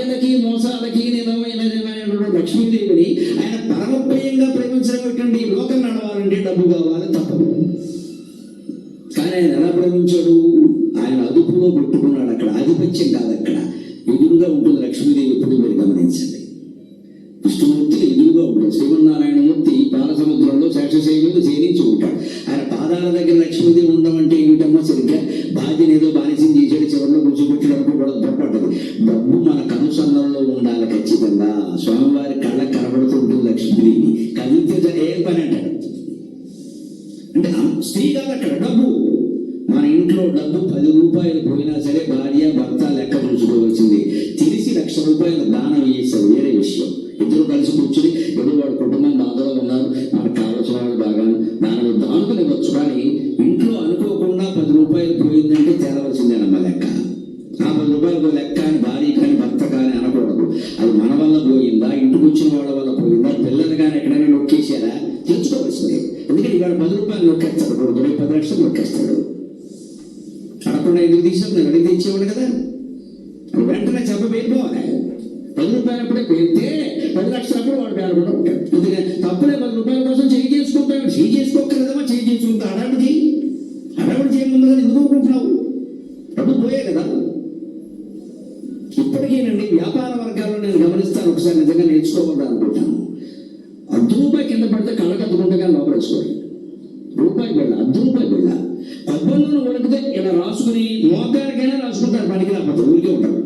ये देखिए मौसा देखिए స్వామివారి కళ్ళ కనబడుతుంటుంది లక్ష్మీదేవి. కదిలితే ఏం పని అంటాడు? అంటే స్త్రీ కాదు అక్కడ డబ్బు. మన ఇంట్లో డబ్బు పది రూపాయలు పోయినా సరే భార్య భర్త లెక్క చూసుకోవాల్సింది తెలిసి లక్ష రూపాయలు దానం చేస్తారు వేరే విషయం. ఇద్దరు కలిసి కూర్చుని ఎవరు వాడు కుటుంబం బాధలో ఉన్నారు మనకు కావలసిన వాళ్ళు బాగా దానం ఇద్దాం అనుకునేవచ్చు. కానీ ఇంట్లో అనుకోకుండా పది రూపాయలు పోయిందంటే తేలవలసిందేనమ్మ లెక్క. ఆ పది రూపాయలు లెక్క అని భార్య కానీ భర్త కానీ అనకూడదు. అది మన ఎందుకు తీసాం కదా వెంటనే చెప్ప వెళ్ళిపోవాలి పది రూపాయలు అప్పుడే పెడితే పది లక్షలు అప్పుడు వాడు పేరు కూడా ఉంటాడు. అందుకని తప్పులే పది రూపాయల కోసం చేయి చేసుకుంటాడు. చేయి చేసుకోకలేదమ్మా చేయి చేసుకుంటా. అడగది అడగడి చేయముందు కదా ఎందుకు అనుకుంటున్నావు డబ్బు పోయే కదా. ఇప్పటికేనండి వ్యాపార వర్గాల్లో నేను గమనిస్తాను. ఒకసారి నిజంగా నేర్చుకోకుండా అనుకుంటాను అర్ధ రూపాయి కింద పడితే కళ్ళకు అద్దుకుంటే కానీ లోపల రూపాయి బిళ్ళ అర్ధ రూపాయి బిళ్ళ. పద్బందులు ఇలా రాసుకుని మోకారికైనా రాసుకుంటారు పనికి రాకపోతే ఊరికే ఉంటారు.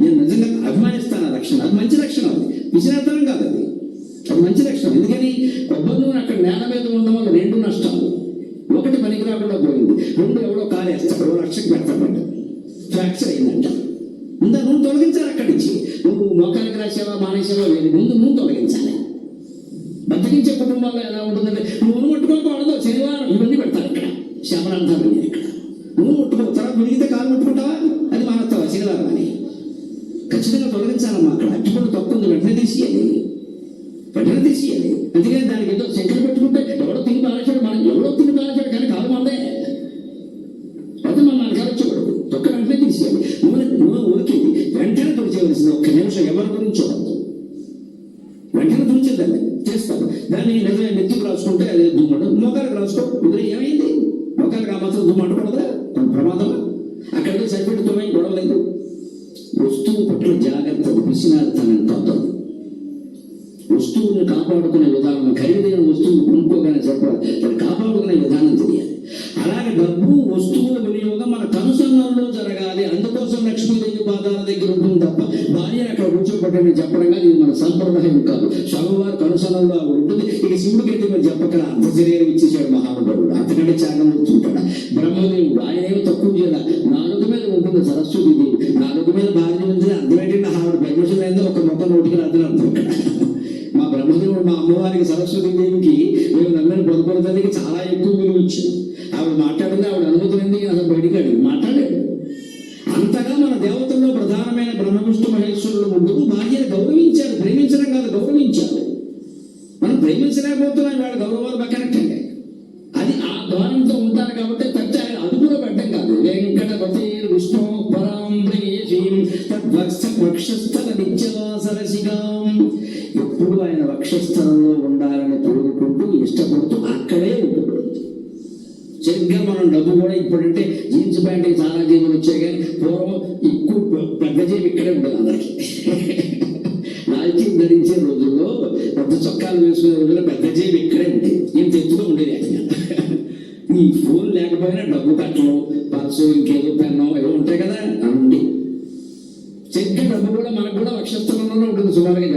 నేను నిజంగా అభిమానిస్తాను ఆ లక్షణం అది మంచి లక్షణం అది. విచిత్రం కాదు అది. అది మంచి లక్షణం ఎందుకని? కొబ్బరి అక్కడ నేల మీద ఉండడం వల్ల రెండు నష్టాలు. ఒకటి పనికి రాకుండా పోయింది. రెండు ఎవడో కాలేస్తాడు. ఓ లక్షకి పెడతాడు ఫ్రాక్చర్ అయిందంట. ముందు నువ్వు తొలగించాలి అక్కడి నుంచి. నువ్వు మోకానికి రాసేవా మానేసేవా లేదు. ముందు నువ్వు తొలగించాలి. బతికించే కుటుంబాల్లో ఎలా ఉంటుందంటే నువ్వు ముట్టుకోకూడదు శనివారం ఇవన్నీ పెడతారు ఇక్కడ. శమరాంతాలు ఇక్కడ. నువ్వు ముట్టుకో తర్వాత మునిగితే కాలు ముట్టుకుంటావా అది మానస్తావా శనివారం అని ఖచ్చితంగా తొలగించాలమ్మా అక్కడ. అట్టుకున్న తప్పు ఉంది వెంటనే తీసేయాలి. వెంటనే తీసేయాలి. అందుకని దానికి ఏదో శంకర పెట్టుకుంటే వస్తువుని కాపాడుకునే విధానం ఖరీదైన వస్తువును కొనుక్కోగానే చెప్పాలి. దాన్ని కాపాడుకునే విధానం తెలియాలి. అలాగే డబ్బు వస్తువుల వినియోగం మన కనుసన్నల్లో జరగాలి. అందుకోసం లక్ష్మీదేవి పాదాల దగ్గర ఉంటుంది తప్ప భార్య అక్కడ కూర్చోబెట్టని చెప్పడం కానీ ఇది మన సంప్రదాయం కాదు. స్వామివారు కనుసన్నల్లో ఉంటుంది. ఇక శివుడికి అయితే మరి చెప్పకరా. అర్ధ శరీరం ఇచ్చేసాడు మహానుభావుడు. అతనంటే త్యాగం ఉంటాడు? బ్రహ్మదేవుడు. ఆయన ఏమి తక్కువ చేయాలి నాలుగు మీద ఉంటుంది సరస్వతి దేవి. నాలుగు మీద భార్య సరస్వతి దేవికి మేము నమ్మిన పొదపొద చాలా ఎక్కువ విలువ ఇచ్చాం ఆవిడ మాట్లాడింది ఆవిడ అనుమతి ఉంది అసలు బయటికాడు మాట్లాడాడు అంతగా మన దేవతల్లో ప్రధానమైన బ్రహ్మవిష్ణు మహేశ్వరుల ముందు భార్యను గౌరవించారు. ప్రేమించడం కాదు గౌరవించారు. మనం ప్రేమించలేకపోతున్నాం వాళ్ళ గౌరవాలు పక్కనట్టండి అది ఆ ద్వారంతో ఉంటారు కాబట్టి తట్టి ఆయన అదుపులో పెట్టడం కాదు. వెంకటపతి విష్ణు పరాం ప్రేయసీం తద్వక్ష వక్షస్థల నిత్యవాసరసిగాం. ఎప్పుడు ఆయన వక్షస్థలంలో ఉండాలని కోరుకుంటూ ఇష్టపడుతూ అక్కడే ఉంటుంది సరిగ్గా మనం డబ్బు కూడా ఇప్పుడంటే జీన్స్ ప్యాంట్ చాలా జీవులు వచ్చాయి కానీ పూర్వం ఎక్కువ పెద్ద జీవి ఇక్కడే ఉండదు అందరికి. నాల్చీ ధరించే రోజుల్లో పెద్ద చొక్కాలు వేసుకునే రోజుల్లో పెద్ద జీవి ఇక్కడే ఉండేది. నేను తెచ్చుకో ఉండేది అట్లా ఈ ఫోన్ లేకపోయినా డబ్బు కట్టలు పర్సు ఇంకేదో పెన్ను ఏవో ఉంటాయి కదా అవి ఉండి సరిగ్గా డబ్బు కూడా మనకు కూడా వక్షస్థలంలో ఉంటుంది సుమారుగా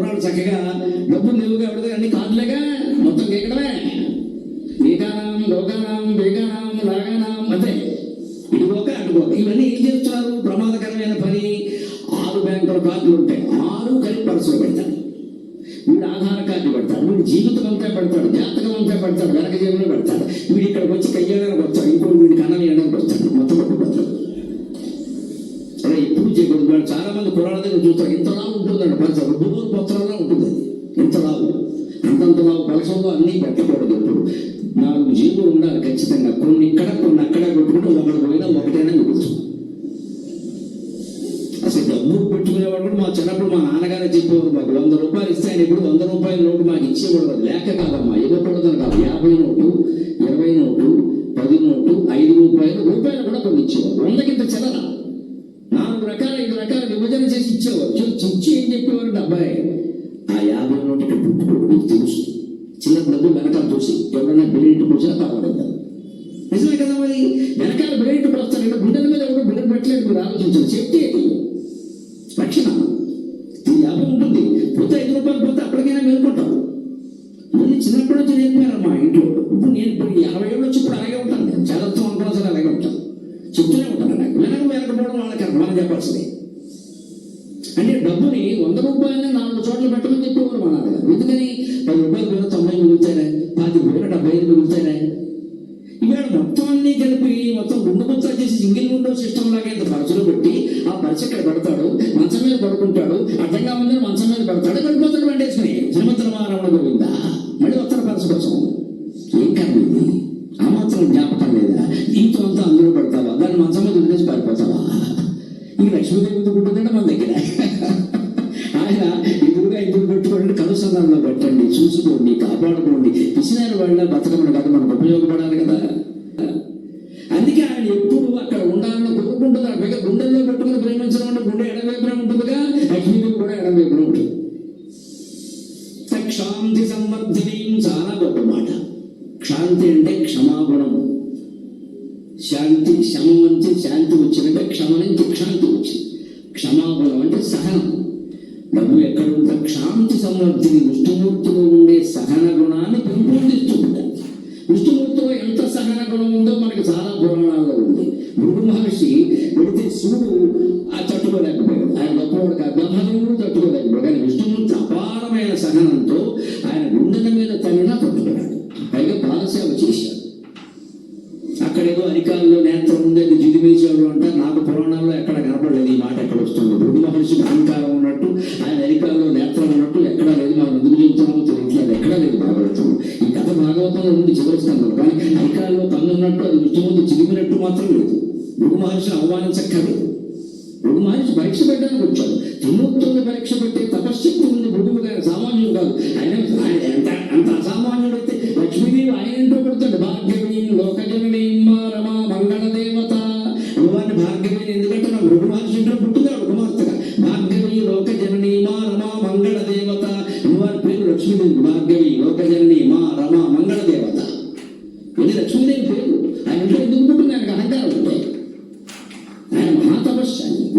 కుర్రాడు చక్కగా. డబ్బులు నిలువుగా ఎవరిదో అన్ని కార్డులేగా మొత్తం కేకడమే ఏకానాం లోకానాం వేగానాం లాగానాం అదే ఇటుపోక అటుపోక ఇవన్నీ ఏం చేస్తున్నారు? ప్రమాదకరమైన పని. ఆరు బ్యాంకుల కార్డులు ఉంటాయి. ఆరు కలిపి పర్సులో పెడతాడు వీడు ఆధార్ కార్డు పెడతాడు. వీడు జీవితం అంతా పెడతాడు. జాతకం అంతా పెడతాడు. వెనక జేబులో పెడతాడు. వీడు ఇక్కడ వచ్చి కయ్యాడానికి వస్తాడు ఇంకోటి వీడి కన్నం వేయడానికి వస్తాడు చేయకూడదు చాలా మంది పురాణ దగ్గర చూస్తారు. ఇంతలా ఉంటుందండి. పలసలు భూమి పత్రంలో ఉంటుంది. అంతంత లావు పలసంలో అన్నీ పెట్టకూడదు ఇప్పుడు నాలుగు జీవులు ఉండాలి ఖచ్చితంగా. కొన్ని ఇక్కడ కొన్ని అక్కడ పెట్టుకుంటే ఒకటి పోయినా ఒకటైనా మిగులుతుంది. అసలు డబ్బు పెట్టుకునేవాడు కూడా మా చిన్నప్పుడు మా నాన్నగారే చెప్పేవారు మాకు. వంద రూపాయలు ఇస్తే ఆయన ఇప్పుడు వంద రూపాయల నోటు మాకు ఇచ్చేవాడు లేక కాదమ్మా ఇవ్వకూడదని కాదు. యాభై నోటు ఇరవై నోటు పది నోటు ఐదు రూపాయలు రూపాయలు కూడా కొన్ని ఇచ్చేవాడు వందకింత చలనా విభజన చేసి ఇచ్చేవారు ఏం చెప్పేవారు అబ్బాయి. ఆ యాభై నోటికి ఇక్కడ పుట్టుకోడు నీకు తెలుసు. చిన్న డబ్బు వెనకాల చూసి ఎవరైనా బిల్లెట్ పోసినా పర్వాలేదు. నిజమే కదా మరి? వెనకాల బిల్లు పోస్తారంటే గుండెల మీద ఎవరు బిల్లెట్ పెట్టలేదు మీరు ఆలోచించారు. సేఫ్టీ అది రక్షణ. ఈ యాభై ఉంటుంది. పోతే ఐదు రూపాయలు పోతే అప్పటికైనా మేల్కొంటాం మళ్ళీ చిన్నప్పటి నుంచి నేర్పారమ్మా ఇంట్లో. ఇప్పుడు నేను ఇప్పుడు యాభై ఏళ్ళు వచ్చి ఇప్పుడు అలాగే ఉంటాను. నేను జాగ్రత్తగా ఉంటాను సరే అలాగే ఉంటాను. చెప్తూనే ఉంటాను. నాకు వెనక వెనకపోవడం వాళ్ళకి మనం చెప్పాల్సింది. అంటే డబ్బుని వంద రూపాయలని నాలుగు చోట్ల పెట్టమని చెప్పేవారు మా నాన్నగారు ఎందుకని? పది రూపాయలు పోయిన తొంభై మిగులుతారా పది పోయిన డెబ్బై ఐదు మిగులుతారా ఇవాళ మొత్తం అన్ని కలిపి మొత్తం గుండు ముచ్చ చేసి సింగిల్ విండో సిస్టమ్ లాగా ఇంత పరచులో పెట్టి ఆ పరచ ఇక్కడ పెడతాడు? మంచం మీద పడుకుంటాడు అడ్డంగా ఉందని మంచం మీద పెడతాడు వెళ్ళిపోతాడు వెంటేసుకుని శ్రీమంతరమారమణ గోవిందా? మళ్ళీ ఉత్తర పరచ కోసం. ఏం కర్మ ఇది? ఆ మాత్రం జ్ఞాపకం లేదా? ఇంత అంతా అందులో పెడతావా? దాన్ని మంచం మీద ఆయన ఎదురుగా ఎదురు పెట్టుకోండి కనుసంధానంలో పెట్టండి చూసుకోండి కాపాడుకోండి. పిసినారు వాళ్ళ బతకమని కాదు మనకు ఉపయోగపడాలి కదా. అందుకే ఆయన ఎప్పుడు అక్కడ ఉండాలని కోరుకుంటున్నారు పైగా గుండెల్లో పెట్టుకుని ప్రేమించడం అంటే గుండె ఎడవైపున ఉంటుందిగా. అగ్నిలో కూడా ఎడవైపున ఉంటుంది. క్షాంతి సంవర్ధిని చాలా గొప్ప మాట. క్షాంతి అంటే క్షమాగుణం శాంతి శమం అంటే శాంతి వచ్చినట్టే క్షమ డబ్బు ఎక్కడ ఉంటే క్షాంతి సమర్థిని విష్ణుమూర్తిలో ఉండే సహన గుణాన్ని పెంపొందిస్తూ ఉంటారు విష్ణుమూర్తిలో ఎంత సహన గుణం ఉందో మనకి చాలా పురాణాల్లో ఉంది. భృగు మహర్షి వెళితే శివుడు ఆ తట్టుకోలేకపోయాడు. ఆయన గొప్పవాడు కాదు బ్రహ్మదేవుడు తట్టుకోలేకపోయాడు. కానీ విష్ణుమూర్తి అపారమైన సహనంతో ఆయన గుండెల మీద తగిన తట్టుకున్నాడు పైగా పాలసేవ చేశాడు అక్కడేదో నేత్రం ఉంది అది జిలిమేశాడు అంటే నాకు పురాణాల్లో ఎక్కడ కనపడలేదు. ఈ మాట ఎక్కడ వస్తుంది. భృగు మహర్షికి అహంకారం ఉన్నట్టు ఆయన అరికాల్లో నేత్రం ఉన్నట్టు ఎక్కడ లేదు. మనం ఎందుకు చెబుతున్నామో తెలియట్లేదు. ఎక్కడ లేదు భాగవతం ఈ కథ భాగవతంలో ఉంది చివరిస్తాను కానీ అరికాల్లో కన్ను ఉన్నట్టు అది విష్ణుమూర్తి చిలిమినట్టు మాత్రం లేదు. భృగు మహర్షిని అవమానించక్కర్లేదు భృగు మహర్షి పరీక్ష పెట్టడానికి వచ్చాడు. త్రిమూర్తుల్ని పరీక్ష పెట్టే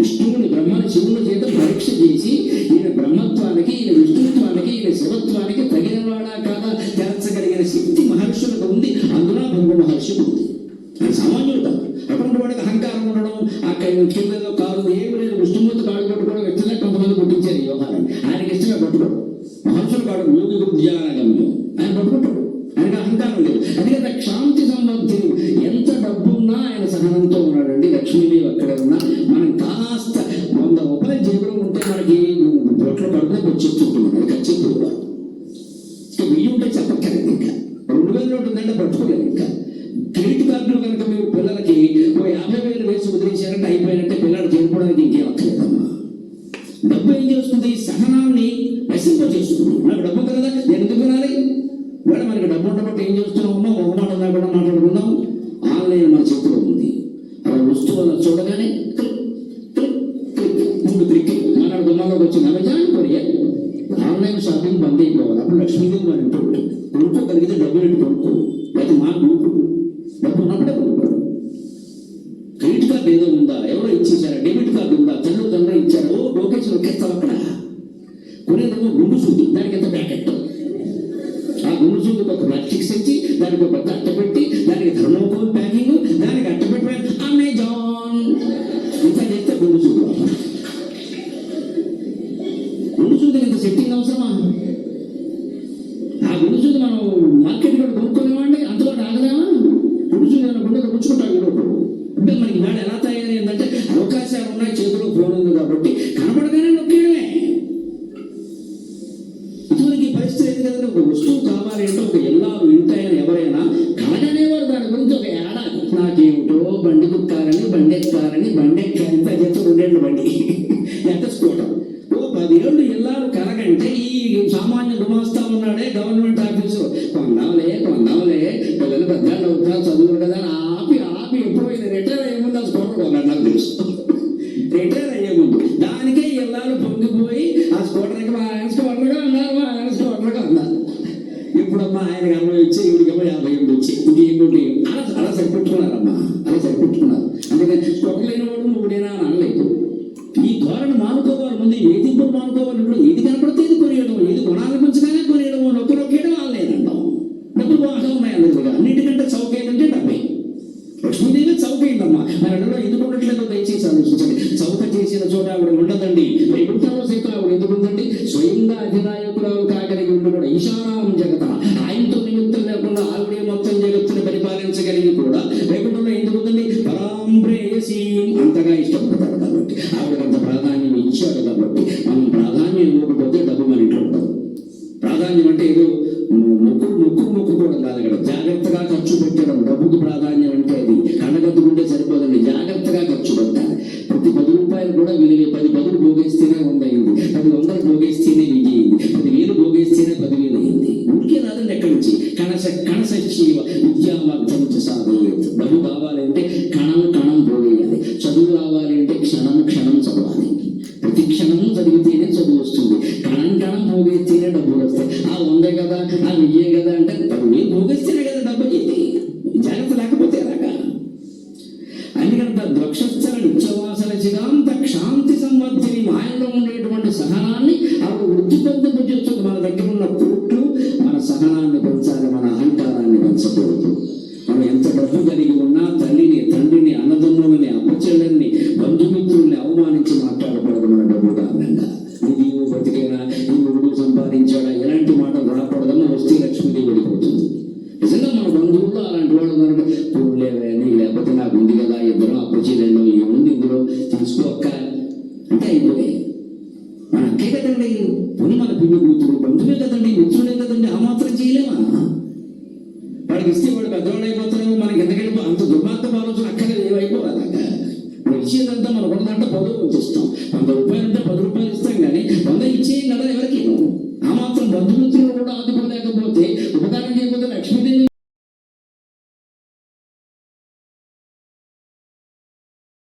విష్ణువుని బ్రహ్మని శివుని చేత పరీక్ష చేసి ఈయన బ్రహ్మత్వానికి ఈయన విష్ణుత్వానికి ఈయన శివత్వానికి తగినవాడా కాదా? తెరచగలిగిన శక్తి మహర్షులకు ఉంది. అందున భృగు మహర్షి ఉంది. ఆయన సామాన్యుడు కాదు. అటువంటి వాడికి అహంకారం ఉండడం అక్కడ కింద కాదు ఏమి లేదు. విష్ణుమూర్తి కాడు పట్టుకోవడం ఇష్టమే కొంతమంది పుట్టించారు వ్యవహారాన్ని. ఆయనకి ఇష్టమే పట్టుకోవడం మహర్షులు కాడు యోగి ధ్యానగమ్యం. ఆయన పట్టుకుంటాడు. ఆయన అహంకారం లేదు. అందుకే క్షాంతి సంబంధిని ఎంత డబ్బున్నా ఆయన సహనంతో ఉన్నాడండి. లక్ష్మీదేవి అక్కడ ఉన్నా. మనం కాస్త వంద రూపాయలు జేబులో ఉంటే మనకి బొట్లో పడితే వచ్చి చెప్తుంటుంది అది ఖచ్చితంగా ఇంకా వెయ్యి ఉంటే చెప్పక్కర్లేదు ఇంకా. రెండు వేల నోటు ఉందంటే పట్టుకోలేదు ఇంకా. క్రెడిట్ కార్డులు కనుక మీరు పిల్లలకి ఓ యాభై వేలు వేసి వదిలేశారంటే అయిపోయినట్టే పిల్లలు చేరుకోవడానికి ఇంకేం అక్కర్లేదమ్మా. డబ్బు ఏం చేస్తుంది? సహనాన్ని నశింపజేస్తుంది నాకు డబ్బు కదా నేను ఎందుకు వినాలి మనకి డబ్బు ఉన్నప్పుడు ఏం చేస్తున్నామో మొహమాట లేకుండా గుండు ఇంత సెట్టింగ్ అవసరమా? ఆ కూర్చుంది మనం మార్కెట్ కూడా కొనుక్కోలేమండి అంతలో ఆగలేమా కూర్చుంది అన్న ఏమైనా గుండెలో గుచ్చుకుంటాం ఈరోజు అంటే మనకి ఇవాళ ఎలా తయారైందంటే అవకాశాలు ఉన్నాయి చేతిలో ఫోన్ ఉంది కాబట్టి కనపడగానే నొక్కేయడమే. ఇటువంటి పరిస్థితి ఏంటి కదండి? ఒక వస్తువు కావాలి అంటే ఒక ఎల్లారు వింటాయని ఎవరైనా కలగనేవారు దాని గురించి ఒక ఏడాది నాకేమిటో బండి కుక్కారని బండి ఎక్కారని బండి ఎక్కారంటే ఎంత చేస్తూ రెండేళ్ళు బండి. ఎంత స్కూటర్? పదేళ్ళు ఇల్లాలు కలగంటే ఈ సామాన్య గుమాస్తా ఉన్నాడే గవర్నమెంట్ ఆఫీసు కొందాంలే కొందాంలే పిల్లలు పెద్ద అవుతారు చదువులు కదా ఆపి ఆపి ఎప్పుడు రిటైర్ అయ్యే ముందు అది స్కూటర్ కొన్నాడు నాకు తెలుసు. రిటైర్ అయ్యే ముందు. దానికే ఇళ్ళాలు పొంగిపోయి ఆ స్కూటర్కి మా ఆయన స్కూటర్గా అన్నారు మా ఆయన స్కూటర్గా అన్నారు. ఇప్పుడమ్మా ఆయనకి అరవై వచ్చి అమ్మ యాభై ఎనిమిది వచ్చి ఇది ఏమిటి అలా అలా సరిపెట్టుకున్నారమ్మా. ఆవిడ ఉండదండి. వైకుంఠంలో సైతం ఆవిడ ఎందుకు ఉందండి స్వయంగా అధినాయకురాలు కాగలిగి ఉండకూడదు ఈశానాం జగత. ఆయన చదివితేనే చదువు వస్తుంది. కాలం పోగే తీరే డబ్బులు వస్తాయి. ఆ ఉందే కదా ఆ నియ్యే కదా అంటే ఉద్వేగత అండి నిజం